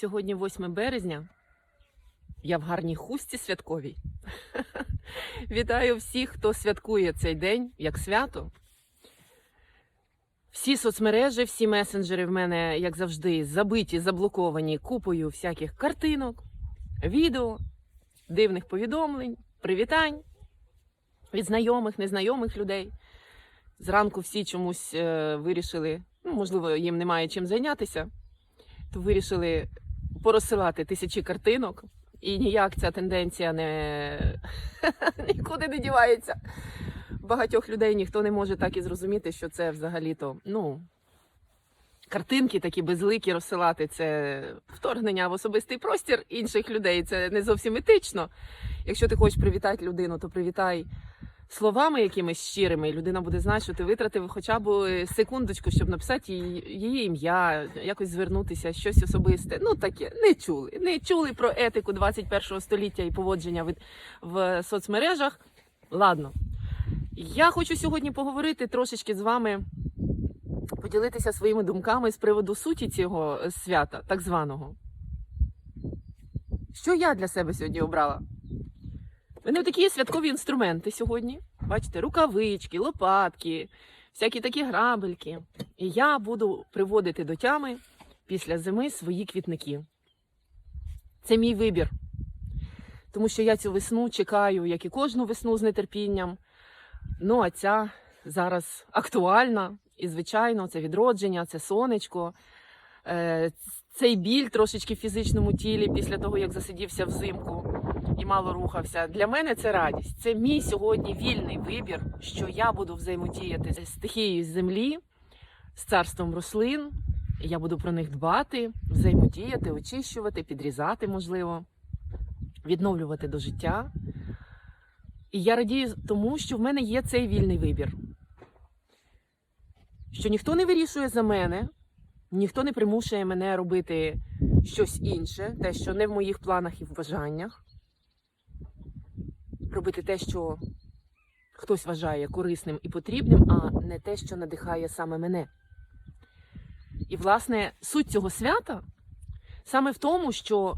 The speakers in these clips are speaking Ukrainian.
Сьогодні 8 березня. Я в гарній хустці святковій. Вітаю всіх, хто святкує цей день як свято. Всі соцмережі, всі месенджери в мене, як завжди, забиті, заблоковані купою всяких картинок, відео, дивних повідомлень, привітань від знайомих, незнайомих людей. Зранку всі чомусь е, вирішили, ну, можливо, їм немає чим зайнятися, то вирішили порозсилати тисячі картинок. І ніяк ця тенденція не нікуди не дівається. Багатьох людей ніхто не може так і зрозуміти, що це взагалі-то, ну, картинки такі безликі розсилати це вторгнення в особистий простір інших людей. Це не зовсім етично. Якщо ти хочеш привітати людину, то привітай словами якимись щирими, і людина буде знати, що ти витратив хоча б секундочку, щоб написати її, її ім'я, якось звернутися, щось особисте. Ну таке не чули. Не чули про етику 21 століття і поводження в, в соцмережах. Ладно. Я хочу сьогодні поговорити трошечки з вами, поділитися своїми думками з приводу суті цього е, свята, так званого. Що я для себе сьогодні обрала? Мене такі святкові інструменти сьогодні. Бачите, рукавички, лопатки, всякі такі грабельки. І я буду приводити до тями після зими свої квітники. Це мій вибір. Тому що я цю весну чекаю, як і кожну весну з нетерпінням. Ну, а ця зараз актуальна. І, звичайно, це відродження, це сонечко, е, цей біль трошечки в фізичному тілі після того, як засидівся взимку і мало рухався. Для мене це радість. Це мій сьогодні вільний вибір, що я буду взаємодіяти з стихією землі, з царством рослин. Я буду про них дбати, взаємодіяти, очищувати, підрізати, можливо, відновлювати до життя. І я радію тому, що в мене є цей вільний вибір. Що ніхто не вирішує за мене, ніхто не примушує мене робити щось інше, те, що не в моїх планах і в бажаннях. Робити те, що хтось вважає корисним і потрібним, а не те, що надихає саме мене. І, власне, суть цього свята саме в тому, що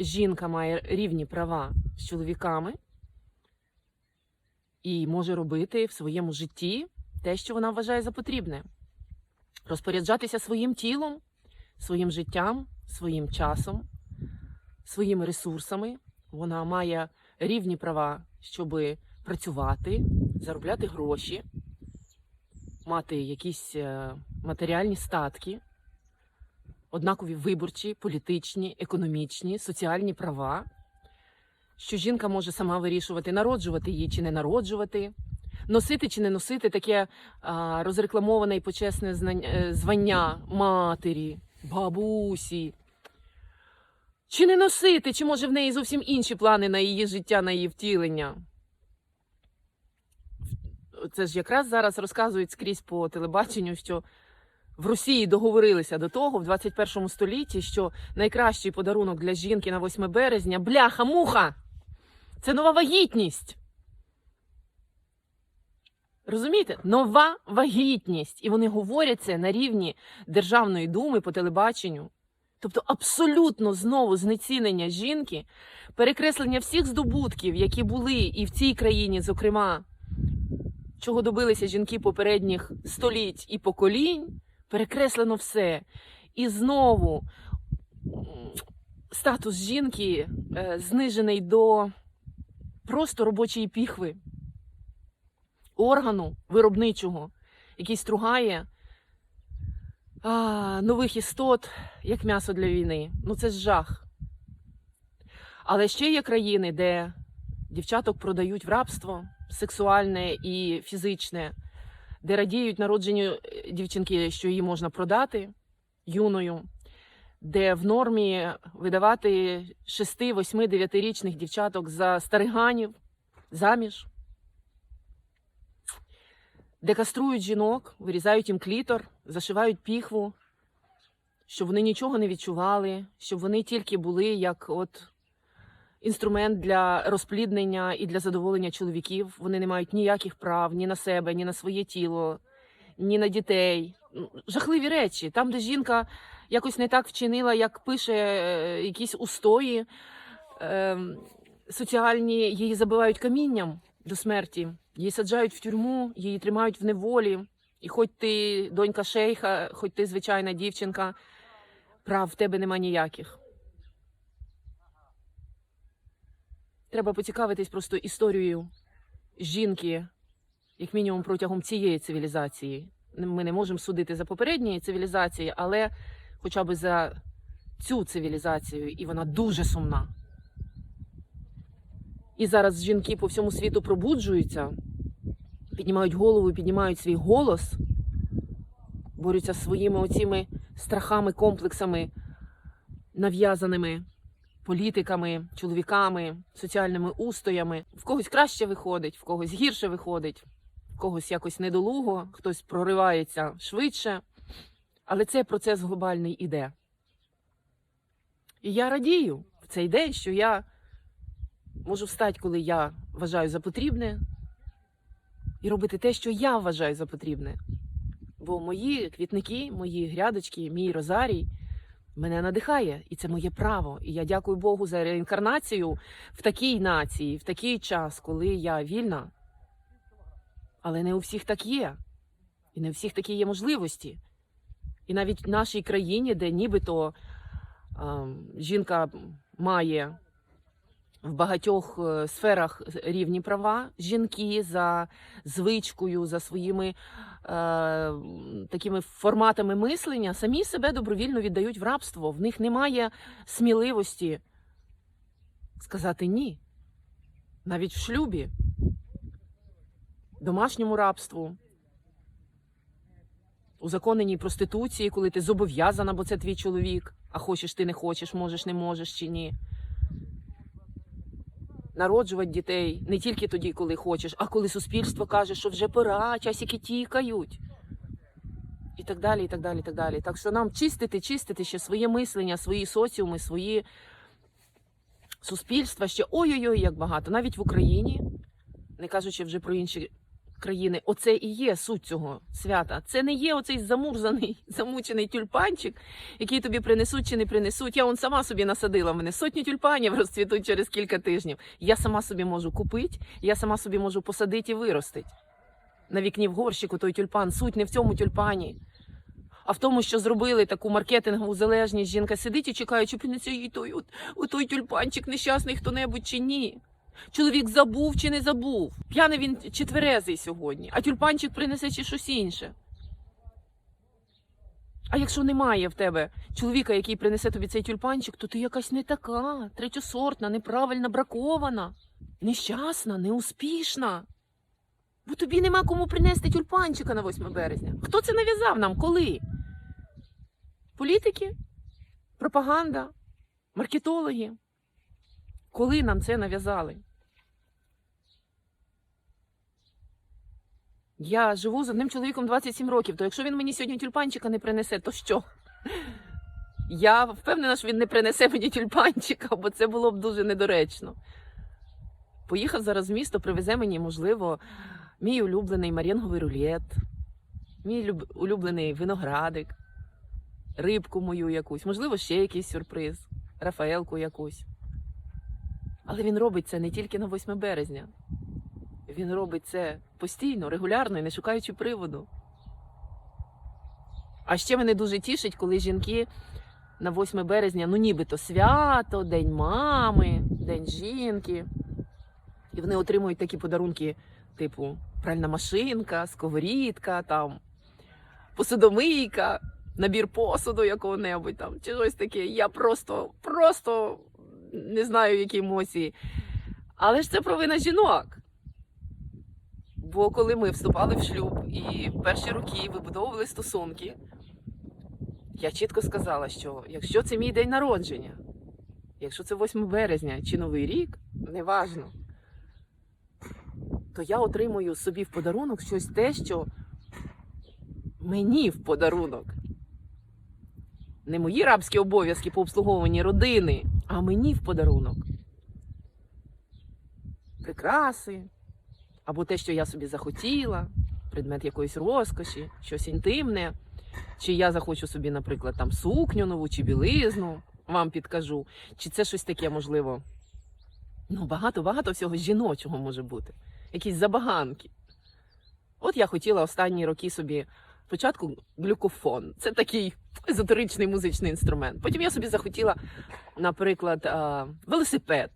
жінка має рівні права з чоловіками і може робити в своєму житті те, що вона вважає за потрібне. Розпоряджатися своїм тілом, своїм життям, своїм часом, своїми ресурсами. Вона має рівні права, щоб працювати, заробляти гроші, мати якісь е, матеріальні статки, однакові виборчі, політичні, економічні, соціальні права, що жінка може сама вирішувати, народжувати її чи не народжувати, носити чи не носити таке а, розрекламоване і почесне знання, е, звання матері, бабусі. Чи не носити, чи може в неї зовсім інші плани на її життя, на її втілення? Це ж якраз зараз розказують скрізь по телебаченню, що в Росії договорилися до того в 21 столітті, що найкращий подарунок для жінки на 8 березня бляха-муха. Це нова вагітність. Розумієте? Нова вагітність. І вони говорять це на рівні Державної думи по телебаченню. Тобто абсолютно знову знецінення жінки, перекреслення всіх здобутків, які були і в цій країні, зокрема, чого добилися жінки попередніх століть і поколінь, перекреслено все. І знову статус жінки е, знижений до просто робочої піхви, органу виробничого, який стругає а, нових істот, як м'ясо для війни. Ну це ж жах. Але ще є країни, де дівчаток продають в рабство сексуальне і фізичне, де радіють народженню е, дівчинки, що її можна продати юною, де в нормі видавати 6, 8, 9-річних дівчаток за стариганів заміж, де каструють жінок, вирізають їм клітор, зашивають піхву, щоб вони нічого не відчували, щоб вони тільки були як от інструмент для розпліднення і для задоволення чоловіків. Вони не мають ніяких прав ні на себе, ні на своє тіло, ні на дітей. Ну, Жахливі речі. Там, де жінка якось не так вчинила, як пише е, якісь устої е, соціальні, її забивають камінням до смерті, її саджають в тюрму, її тримають в неволі. І хоч ти донька шейха, хоч ти звичайна дівчинка, прав в тебе нема ніяких. Треба поцікавитись просто історією жінки, як мінімум протягом цієї цивілізації. Ми не можемо судити за попередні цивілізації, але хоча б за цю цивілізацію, і вона дуже сумна. І зараз жінки по всьому світу пробуджуються, піднімають голову, піднімають свій голос, борються зі своїми оціми страхами, комплексами, нав'язаними політиками, чоловіками, соціальними устоями. В когось краще виходить, в когось гірше виходить, в когось якось недолуго, хтось проривається швидше. Але цей процес глобальний іде. І я радію в цей день, що я можу встати, коли я вважаю за потрібне, і робити те, що я вважаю за потрібне. Бо мої квітники, мої грядочки, мій розарій мене надихає, і це моє право. І я дякую Богу за реінкарнацію в такій нації, в такий час, коли я вільна. Але не у всіх так є. І не у всіх такі є можливості. І навіть в нашій країні, де нібито ем, жінка має в багатьох е, сферах рівні права, жінки за звичкою, за своїми е, такими форматами мислення, самі себе добровільно віддають в рабство. В них немає сміливості сказати ні. Навіть в шлюбі, домашньому рабству, узаконеній проституції, коли ти зобов'язана, бо це твій чоловік, а хочеш ти не хочеш, можеш, не можеш чи ні. Народжувати дітей не тільки тоді, коли хочеш, а коли суспільство каже, що вже пора, часики тікають. І так далі, і так далі, і так далі. Так що нам чистити, чистити ще своє мислення, свої соціуми, свої суспільства ще ой-ой-ой, як багато. Навіть в Україні, не кажучи вже про інші країни, оце і є суть цього свята. Це не є оцей замурзаний, замучений тюльпанчик, який тобі принесуть чи не принесуть. Я он сама собі насадила. Мене сотні тюльпанів розцвітуть через кілька тижнів. Я сама собі можу купити, я сама собі можу посадити і виростити. На вікні в горщику той тюльпан. Суть не в цьому тюльпані. А в тому, що зробили таку маркетингову залежність, жінка сидить і чекає, чи принесе їй той, той тюльпанчик нещасний хто-небудь чи ні. Чоловік забув чи не забув. П'яний він чи тверезий сьогодні, а тюльпанчик принесе чи щось інше. А якщо немає в тебе чоловіка, який принесе тобі цей тюльпанчик, то ти якась не така, третьосортна, неправильна, бракована, нещасна, неуспішна. Бо тобі нема кому принести тюльпанчика на 8 березня. Хто це нав'язав нам? Коли? Політики? Пропаганда? Маркетологи? Коли нам це нав'язали? Я живу з одним чоловіком 27 років, то якщо він мені сьогодні тюльпанчика не принесе, то що? Я впевнена, що він не принесе мені тюльпанчика, бо це було б дуже недоречно. Поїхав зараз в місто, привезе мені, можливо, мій улюблений марінговий рулет, мій улюблений виноградик, рибку мою якусь, можливо, ще якийсь сюрприз, Рафаелку якусь. Але він робить це не тільки на 8 березня. Він робить це постійно, регулярно і не шукаючи приводу. А ще мене дуже тішить, коли жінки на 8 березня, ну нібито свято, День мами, День жінки. І вони отримують такі подарунки, типу пральна машинка, сковорідка, там, посудомийка, набір посуду якого-небудь там, чи щось таке. Я просто, просто не знаю, які емоції. Але ж це провина жінок. Бо коли ми вступали в шлюб і перші роки вибудовували стосунки, я чітко сказала, що якщо це мій день народження, якщо це 8 березня чи Новий рік, неважно, то я отримую собі в подарунок щось те, що мені в подарунок. Не мої рабські обов'язки по обслуговуванні родини, а мені в подарунок. Прикраси, або те, що я собі захотіла, предмет якоїсь розкоші, щось інтимне. Чи я захочу собі, наприклад, там сукню нову чи білизну, вам підкажу. Чи це щось таке можливо? Ну, багато-багато всього жіночого може бути. Якісь забаганки. От я хотіла останні роки собі спочатку глюкофон. Це такий езотеричний музичний інструмент. Потім я собі захотіла, наприклад, велосипед.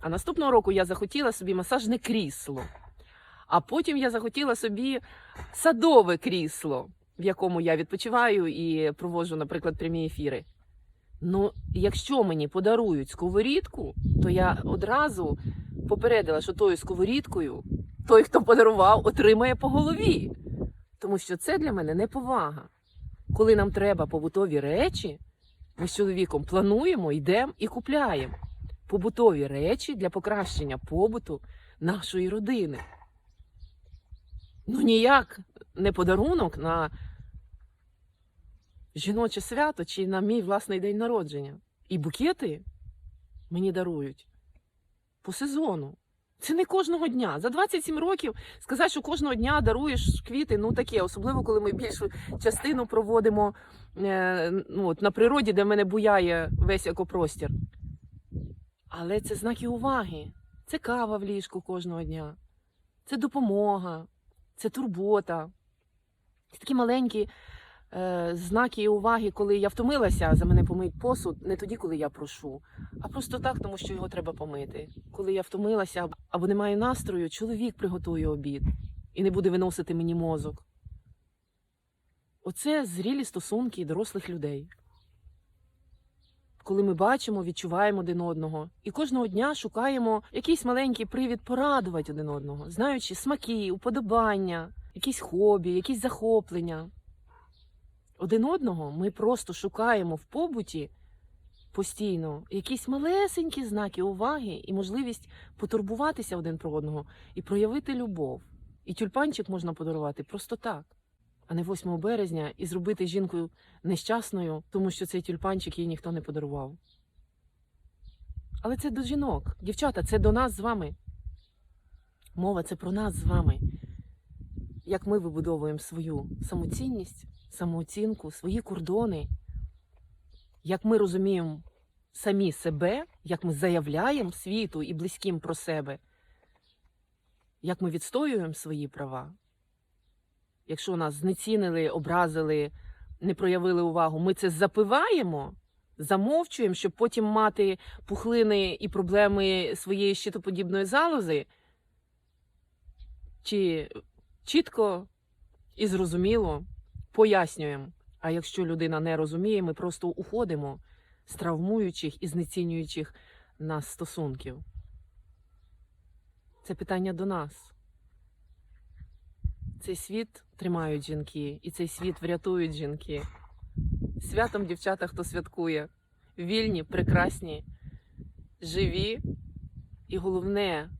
А наступного року я захотіла собі масажне крісло. А потім я захотіла собі садове крісло, в якому я відпочиваю і проводжу, наприклад, прямі ефіри. Ну, якщо мені подарують сковорідку, то я одразу попередила, що тою сковорідкою той, хто подарував, отримає по голові. Тому що це для мене неповага. Коли нам треба побутові речі, ми з чоловіком плануємо, йдемо і купляємо побутові речі для покращення побуту нашої родини. Ну ніяк не подарунок на жіноче свято чи на мій власний день народження. І букети мені дарують по сезону. Це не кожного дня. За 27 років сказати, що кожного дня даруєш квіти, ну таке, особливо коли ми більшу частину проводимо е, ну, от, на природі, де мене буяє весь екопростір. Але це знаки уваги. Це кава в ліжку кожного дня, це допомога, це турбота. Це такі маленькі е, знаки уваги, коли я втомилася, за мене помить посуд, не тоді, коли я прошу, а просто так, тому що його треба помити. Коли я втомилася або не маю настрою, чоловік приготує обід і не буде виносити мені мозок. Оце зрілі стосунки дорослих людей. Коли ми бачимо, відчуваємо один одного, і кожного дня шукаємо якийсь маленький привід порадувати один одного, знаючи смаки, уподобання, якісь хобі, якісь захоплення. Один одного ми просто шукаємо в побуті постійно якісь малесенькі знаки уваги і можливість потурбуватися один про одного і проявити любов. І тюльпанчик можна подарувати просто так, а не 8 березня і зробити жінку нещасною, тому що цей тюльпанчик їй ніхто не подарував. Але це до жінок. Дівчата, це до нас з вами. Мова це про нас з вами. Як ми вибудовуємо свою самоцінність, самооцінку, свої кордони, як ми розуміємо самі себе, як ми заявляємо світу і близьким про себе, як ми відстоюємо свої права. Якщо нас знецінили, образили, не проявили увагу, ми це запиваємо, замовчуємо, щоб потім мати пухлини і проблеми своєї щитоподібної залози, чи чітко і зрозуміло пояснюємо. А якщо людина не розуміє, ми просто уходимо з травмуючих і знецінюючих нас стосунків. Це питання до нас. Цей світ тримають жінки, і цей світ врятують жінки. Святом дівчата, хто святкує, вільні, прекрасні, живі. І головне,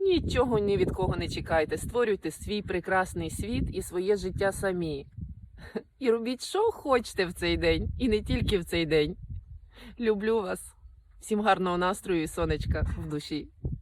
нічого ні від кого не чекайте. Створюйте свій прекрасний світ і своє життя самі. І робіть, що хочете в цей день, і не тільки в цей день. Люблю вас. Всім гарного настрою і сонечка в душі.